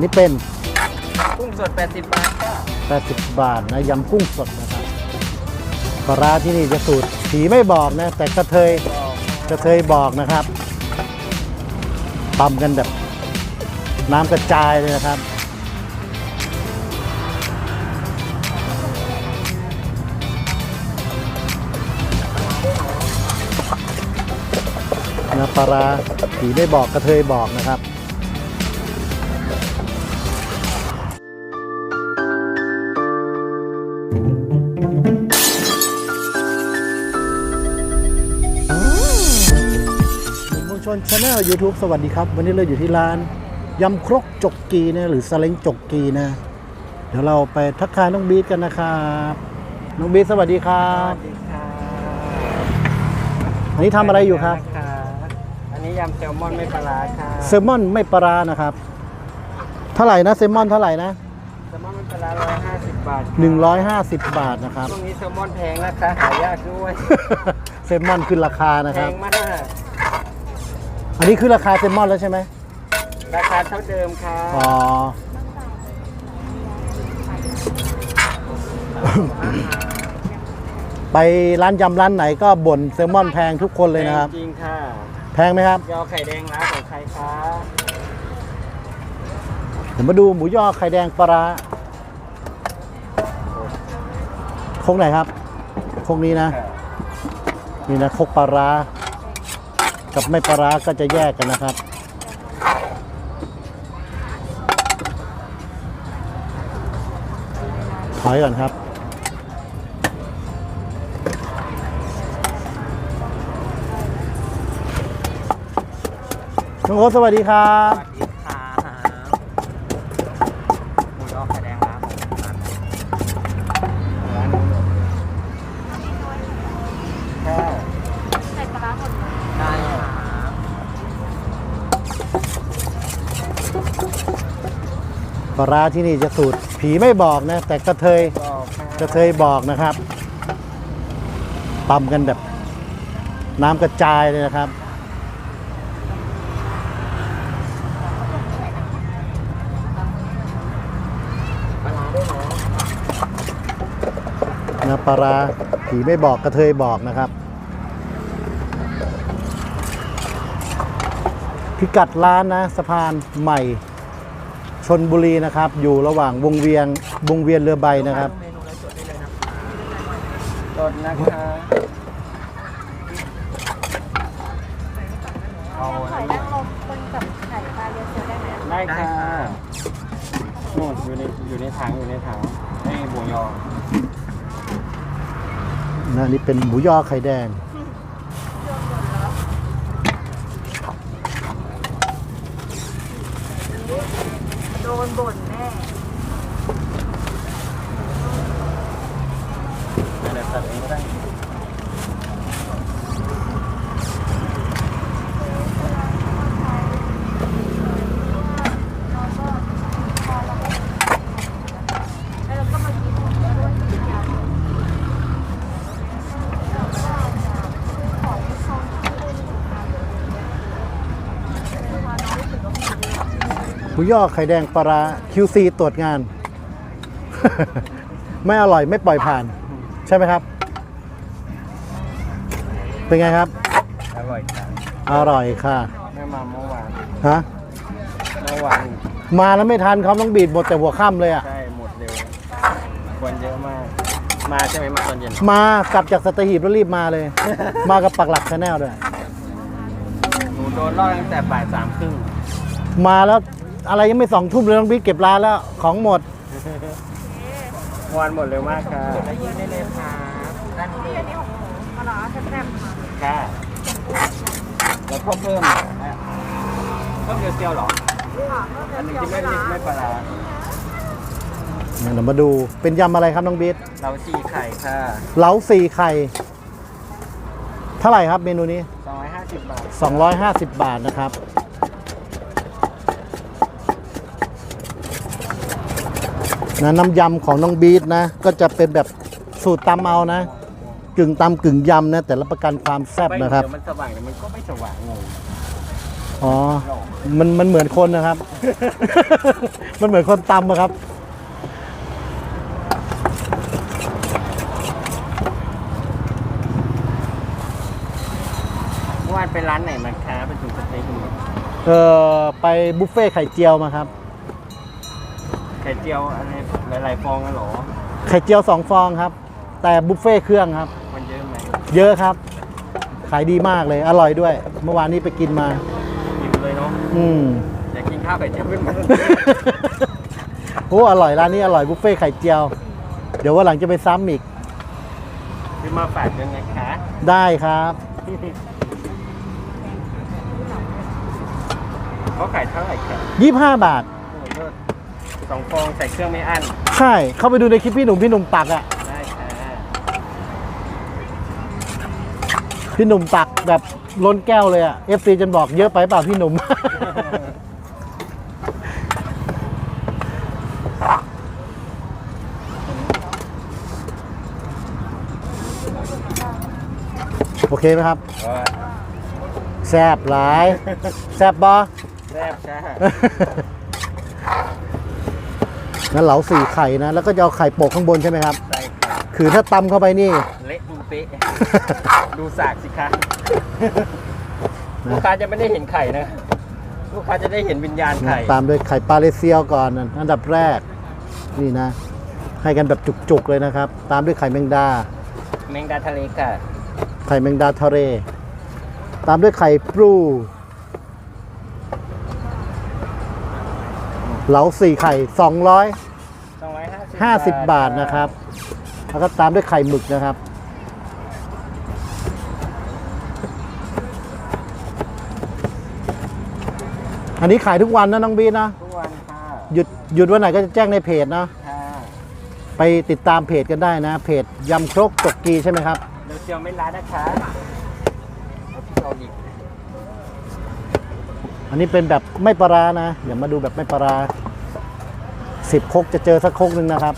นี่เป็นกุ้งสด 80 บาทค่ะ80 บาทนะยำกุ้งสดนะครับปลาร้าที่นี่จะสูตรผีไม่บอกนะ แต่กระเทยกระเทยบอกนะครับตำกันแบบน้ำกระจายเลยนะครับ นะปลาร้าผีไม่บอกกระเทยบอกนะครับ ชนชาแนล YouTube สวัสดีครับ วันนี้เราอยู่ที่ร้านยำครกจกกีนะหรือสเล้งจกกีนะ เดี๋ยวเราไปทักทายน้องบีทกันนะครับน้องบีทสวัสดีครัสบวัสดีค่ะอันนี้ทำอะไรอยู่ครับอันนี้ยำแซลมอนไม่ปลาร้าค่ะเซลมอนไม่ปลาร้านะครับเท่าไหร่นะเซลมอนเท่าไหร่นะแซลมอนไม่ปลาร้า150บาทค่ะ150 บาทนะครับช่วงนี้แซลมอนแพงนะคะหายากด้วยเซลมอนขึ้นราคานะแพครับ งมาก อันนี้คือราคาเซลมอนแล้วใช่ไหมราคาเท่าเดิมค่ะอ๋อ ไปร้านยำร้านไหนก็บ่นเซลมอนแพงทุกคนเลยนะครับแพงจริงค่ะ แพงไหมครับยอไข่แดงร้านของใครคะผมมาดูหมูยอไข่แดงปลาร้าคงไหนครับคงนี้นะค่ะนี่นะคกปลาร้า กับไม่ปลาร้าก็จะแยกกันนะครับ ถอยก่อนครับ น้องโค้ชสวัสดีครับ ปลาร้าที่นี่จะสูตรผีไม่บอกนะ แต่กระเทยกระเทยบอกนะครับตำกันแบบน้ำกระจายเลยนะครับปลาร้าด้วยเนปลาร้าผีไม่บอกกระเทยบอกนะครับพิกัดร้านนะสะพานใหม่ ชนบุรีนะครับ อยู่ระหว่างวงเวียนวงเวียนเรือใบนะครับเมนูแล้วจดได้เลยนะคะจดนะคะเอาหอยนางรมคนกับไข่ปลาเรียวเซียวได้ไหมได้ค่ะนู่นอยู่ในอยู่ในถังอยู่ในถังให้หมูยอนะนี่เป็นหมูยอไข่แดง ดนบ่นแน่เดี๋ยวตัดเองก็ได้ แล้วเราก็มากินด้วยที่ยำ ห มูยอไข่แดงปลาร้า QC ตรวจงาน ไม่อร่อยไม่ปล่อยผ่าน ใช่ไหมครับ เป็นไงครับ อร่อยค่ะอร่อยค่ะแม่มาเมื่อวานฮะ เมื่อวานมาแล้วไม่ทันเขาต้องบีดหมดแต่หัวค่ำเลยอะ ใช่หมดเร็วคนเยอะมาก มาใช่ไหมมาตอนเย็นมากลับจากสตหีบแล้วรีบมาเลย มากับปักหลักชาแนลด้วย หนูโดนล่อตั้งแต่บ่ายสามครึ่งมาแล้ว อะไรยังไม่สองทุ่มเลยต้องบีดเก็บร้านแล้วของหมดวันหมดเร็วมากค่ะแล้วยืนได้เลยค่ะด้านนี้อันนี้ของหนูปลาร้าแซ่บๆค่ะค่ะแล้วก็เพิ่มเพิ่มเดียวเซียวเหรอค่ะเพิ่มอันหนึงเจียวที่ปไม่ลาร้าไม่ปลาร้าเดี๋ยวมาดูเป็นยำอะไรครับน้องบีดเราจีไข่ค่ะเหลาสี่ไข่เท่าไหร่ครับเมนูนี้ 250 บาท 250 บาทนะครับ นะน้ำยำของน้องบีทนะ ก็จะเป็นแบบสูตรตำเอานะ กึ่งตำกึ่งยำนะ แต่รับประกันความแซ่บไม่นะครับเดี๋ยวมันสว่างเดี๋ยวมันก็ไม่สว่างงงอ๋อ มันมันเหมือนคนนะครับ มันเหมือนคนตำอะครับ เมื่อวานไปร้านไหนมาคะไปถึงสเต็กหมูเออไปบุฟเฟ่ต์ไข่เจียวมาครับไข่เจียวอะไรหลายๆฟองกันเหรอ ไข่เจียวสองฟองครับ แต่บุฟเฟ่ต์เครื่องครับ มันเยอะไหมเยอะครับ ขายดีมากเลยอร่อยด้วย เมื่อวานนี้ไปกินมาหิวเลยเนาะอืม อยากกินข้าวไข่เจียวขึ้นมา โอ้อร่อยร้านนี้อร่อยบุฟเฟ่ต์ไข่เจียว เดี๋ยววันหลังจะไปซ้ำอีกคือมาฝากยังไงคะได้ครับ เขาขายเท่าไหร่ครับ 25 บาทโอ้โหเลิศ สองฟองใส่เครื่องไม่อั้น ใช่ เข้าไปดูในคลิปพี่หนุ่มพี่หนุ่มตักอะ่ะ ได้ค่ะพี่หนุ่มตักแบบล้นแก้วเลยอะ่ะ FC จนบอกเยอะไปเปล่าพี่หนุ่ม โอเคไหมครับ ก็แซบหลาย แซบบอ แซ่บจ้า งั้นเหลาสี่ไข่นะ แล้วก็จะเอาไข่โปกข้างบนใช่ไหมครับใส่ค่ะคือถ้าตำเข้าไปนี่ เละดูเป๊ะ ดูสากสิคะ ลูกค้าจะไม่ได้เห็นไข่นะ ลูกค้าจะได้เห็นวิญญาณไข่ ตามด้วยไข่ปลาเลเซียวก่อนอันดับแรก นี่นะ ให้กันแบบจุกๆเลยนะครับ ตามด้วยไข่แมงดา แมงดาทะเลค่ะ ไข่แมงดาทะเล ตามด้วยไข่ปลู เหลาสี่ไข่250 250 บาทนะครับ แล้วก็ตามด้วยไข่หมึกนะครับ อันนี้ขายทุกวันนะน้องบีนะ ทุกวันค่ะหยุดหยุดวันไหนก็จะแจ้งในเพจนะ ค่ะไปติดตามเพจกันได้นะ เพจยำครกจกกีใช่ไหมครับเดี๋ยวเจียวไม่ร้านนะคะเอาที่เราอีก อันนี้เป็นแบบไม่ปลาร้านะอย่ามาดูแบบไม่ปลาร้าสิบครกจะเจอสักครกหนึ่งนะครับ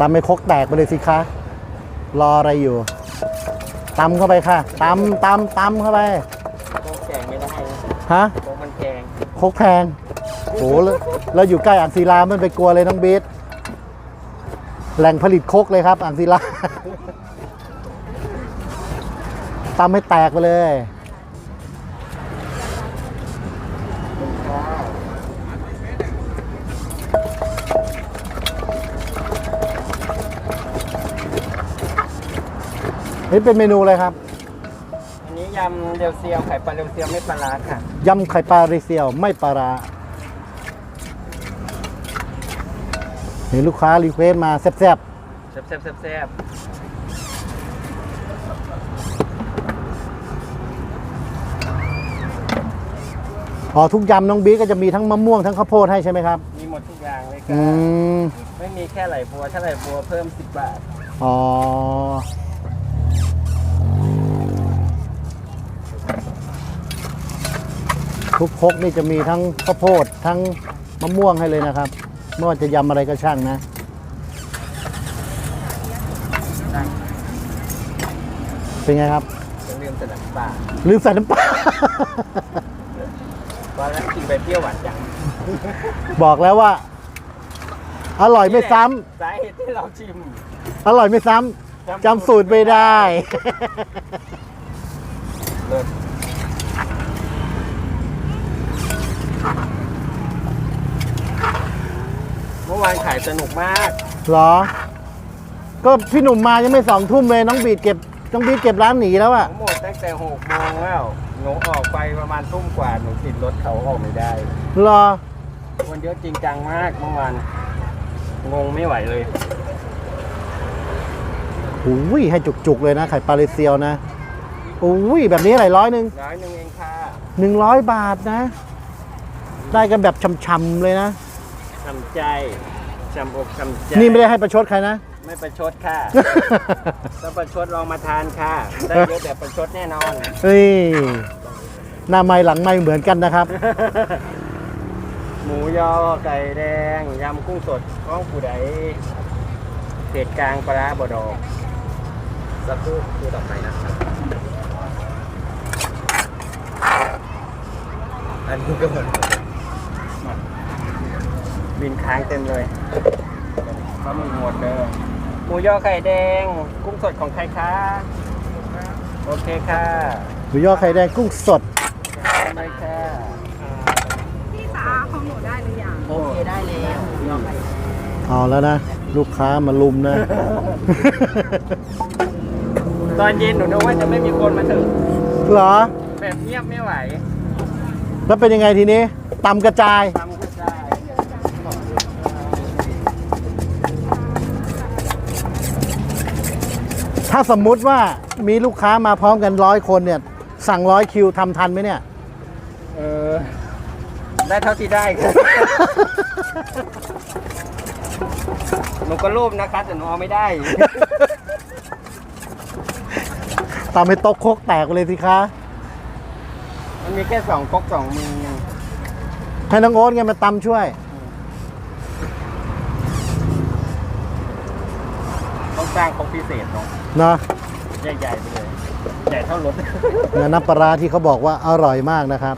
ตำไม่ครกแตกไปเลยสิคะ รออะไรอยู่ตำเข้าไปค่ะตำตำตำเข้าไปโคกแกงไม่ได้นะฮะโคกมันแกงครกแพงโอ้แล้วแล้วอยู่ใกล้อ่างศิลามันไปกลัวเลยน้องบีท แหล่งผลิตครกเลยครับ อ่างศิลาตำให้แตกไปเลย นี่เป็นเมนูอะไรครับ อันนี้ยำเดียวเซียวไข่ปลาเดียวเซียวไม่ปลาร้าค่ะ ยำไข่ปลาริเซียวไม่ปลาร้าเห็ นลูกค้ารีเควสมาแซ่บแซ่บแซ่บแซ่บแซ่บๆอ๋อทุกยำน้องบีก็จะมีทั้งมะม่วงทั้งข้าวโพดให้ใช่ไหมครับ มีหมดทุกอย่างเลยอืค่ะมไม่มีแค่ไหลบัวถ้าไหลบัวเพิ่ม 10 บาท อ๋อ ทุกครกนี่จะมีทั้งข้าวโพดทั้งมะม่วงให้เลยนะครับ ไม่ว่าจะยำอะไรก็ช่างนะเป็นไงครับจะลืมใส่น้ำปลาลืมใส่น้ำปลาวันนั้นกินไปเปรี้ยวหวานจังบอกแล้วว่า อร่อยไม่ซ้ำสาเหตุที่เราชิมอร่อยไม่ซ้ำจำสูตรไม่ได้ เลิศ มื่อวานขายสนุกมาก เหรอ ก็พี่หนุ่มมายังไม่สองทุ่มเลยน้องบีดเก็บน้องบีดเก็บร้านหนีแล้วอะทั้งหมดตั้งแต่หกโมงแล้วหนูออกไปประมาณทุ่มกว่าหนูติดรถเขาออกไม่ได้ เหรอ คนเยอะจริงจังมากเมื่อวานงงไม่ไหวเลย อุ้ยให้จุกๆเลยนะไข่ปลาเลเซียวนะอุ้ยแบบนี้อะไรร้อยหนึ่งร้อยหนึ่งเองค่ะหนึ่งร้อยบาทนะ ได้กันแบบช่ำๆเลยนะ ทำใจจำอกจำใจนี่ไม่ได้ให้ประชดใครนะ ไม่ประชดค่ะ ถ้าประชดลองมาทานค่ะ ได้เยอะแบบประชดแน่นอนเฮ้ยหน้าไม้หลังไม้เหมือนกันนะครับ หมูยอไก่แดงยำกุ้งสดข้องผู้ใดเผ็ดกลางปลาร้าบดอกสักครู่คือต่อไปนะครับอันนี้ก็เหมือน บินค้างเต็มเลยปลาหมึกหมดเด้อหมูย่อไข่แดง กุ้งสดของใครคะโอเคค่ะหมูยอไข่แดงกุ้งสดได้ค่ะพี่สาของหนูได้หรือยังโอเคได้แล้วเอาแล้วนะ ลูกค้ามาลุมนะ ตอนเย็นหนูนึกว่าจะไม่มีคนมาถึงเหรอ แบบเงียบไม่ไหว แล้วเป็นยังไงทีนี้ตำกระจายทำก็ได้ ถ้าสมมุติว่ามีลูกค้ามาพร้อมกันร้อยคนเนี่ย สั่งร้อยคิวทำทันไหมเนี่ย เออ ได้เท่าที่ได้ค่ะหนูก็รูปนะคะแต่หนูเอาไม่ได้ตำให้โต๊ะโคกแตกไปเลยสิคะ มันมีแค่สองก๊กสองมือให้น้องโอ๊ตไงมาตำช่วย ต้องสร้างก๊กพิเศษเนาะ เนาะใหญ่ๆไปเลย ใหญ่เท่ารถ เนื้อน้ำปลาร้าที่เขาบอกว่าอร่อยมากนะครับ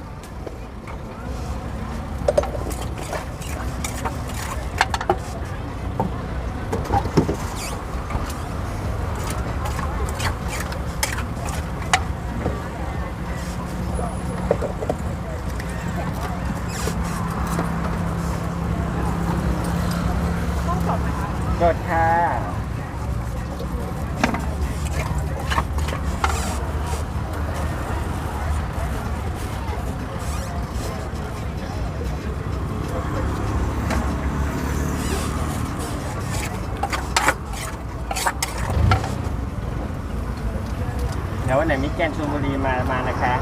กดค่ะ เดี๋ยววันไหนมิแกนชลบุรีมามานะคะ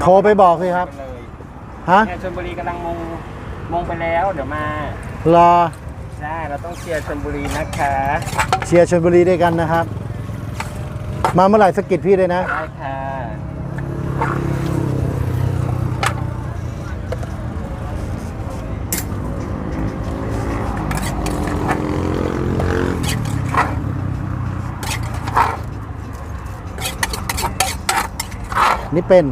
โทรไปบอกสิครับไปเลยฮะเนี่ยชลบุรีกำลังมงมงไปแล้วเดี๋ยวมารอใช่เราต้องเชียร์ชลบุรีนะคะเชียร์ชลบุรีด้วยกันนะครับ มาเมื่อไหร่สะกิดพี่เลยนะ ได้ค่ะ นี่เป็น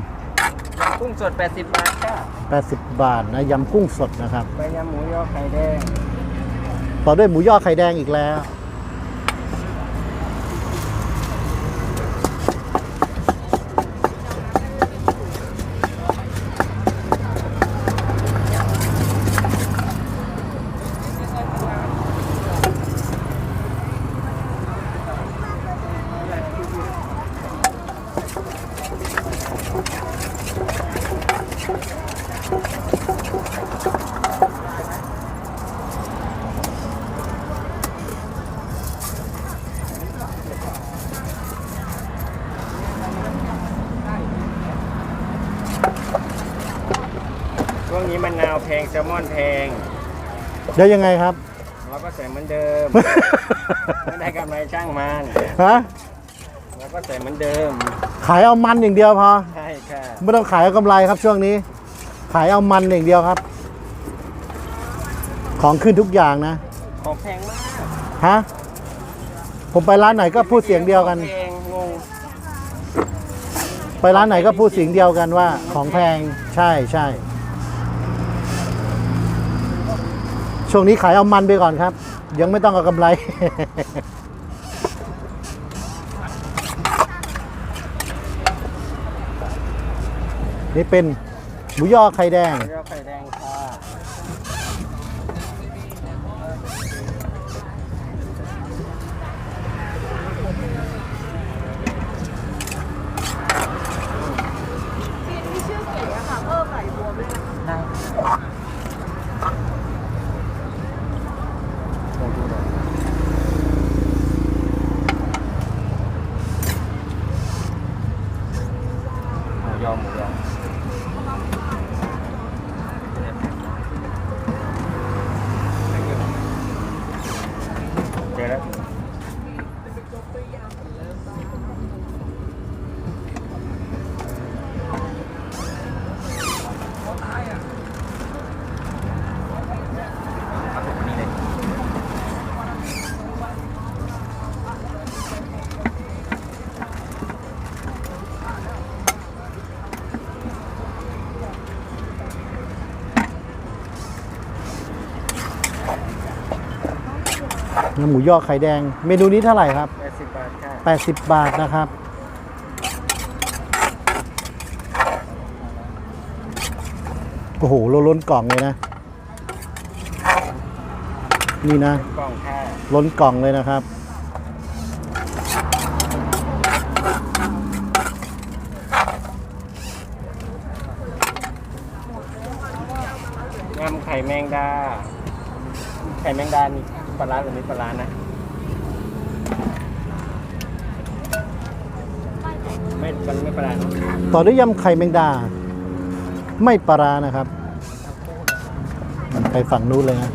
กุ้งสด 80 บาทค่ะ80 บาทนะยำกุ้งสดนะครับ ใบยำหมูยอไข่แดง ต่อด้วยหมูยอไข่แดงอีกแล้วาวแพงแซลมอนแพงเดี๋ยวยังไงครับ เราก็ใส่เหมือนเดิม ไม่ได้กำไรช่างมันฮะเราก็ใส่เหมือนเดิม ขายเอามันอย่างเดียวพอ ใช่ค่ะ ไม่ต้องขายเอากำไรครับช่วงนี้ ขายเอามันอย่างเดียวครับ ของขึ้นทุกอย่างนะ ของแพงมากฮะ ผมไปร้านไหนก็พูดเสียงเดียวกัน ของแพงงงไปร้านไหนก็พูดเสียงเดียวกันว่า ของแพง ใช่ใช่ ช่วงนี้ขายเอามันไปก่อนครับ ยังไม่ต้องเอากำไร นี่เป็นหมูยอไข่แดงหมูยอไข่แดงครับชื่อเก๋อะค่ะ เพิ่มไหลบัวด้วยนะคะ ได้ลองดูหน่อยหมูยอหมูยอ หมูยอไข่แดง เมนูนี้เท่าไหร่ครับแปดสิบบาทค่ะ80 บาทนะครับ โอ้โหโลล้นกล่องเลยนะ นี่นะ กล่องค่ะล้นกล่องเลยนะครับ ยำไข่แมงดา ไข่แมงดานี่ ปลาร้าหรือไม่ปลาร้านะ ไม่มันไม่ปลาร้าเนอะต่อด้วยยำไข่แมงดา ไม่ปลาร้านะครับ มันไปฝั่งนู้นเลยนะ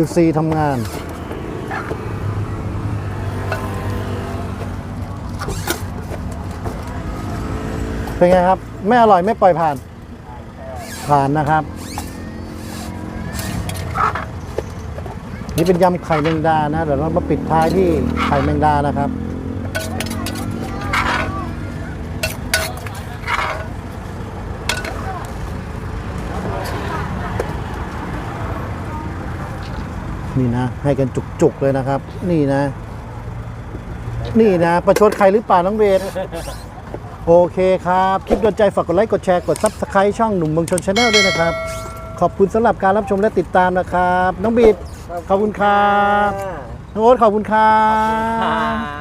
QC ทำงาน เป็นไงครับ ไม่อร่อยไม่ปล่อยผ่าน ผ่านนะครับ นี่เป็นยำไข่แมงดานะ เดี๋ยวเรามาปิดท้ายที่ไข่แมงดานะครับ นี่นะ ให้กันจุกๆเลยนะครับ นี่นะ นี่นะ ประชดใครหรือเปล่าน้องเบสโอเคครับ คลิปโดนใจฝากกดไลค์กดแชร์กดซับสไครต์ช่องหนุ่มเมืองชนชาแนลด้วยนะครับ ขอบคุณสำหรับการรับชมและติดตามนะครับ น้องบีดขอบคุณครับน้องโอ๊ตขอบคุณครั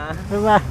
บบ๊ายบาย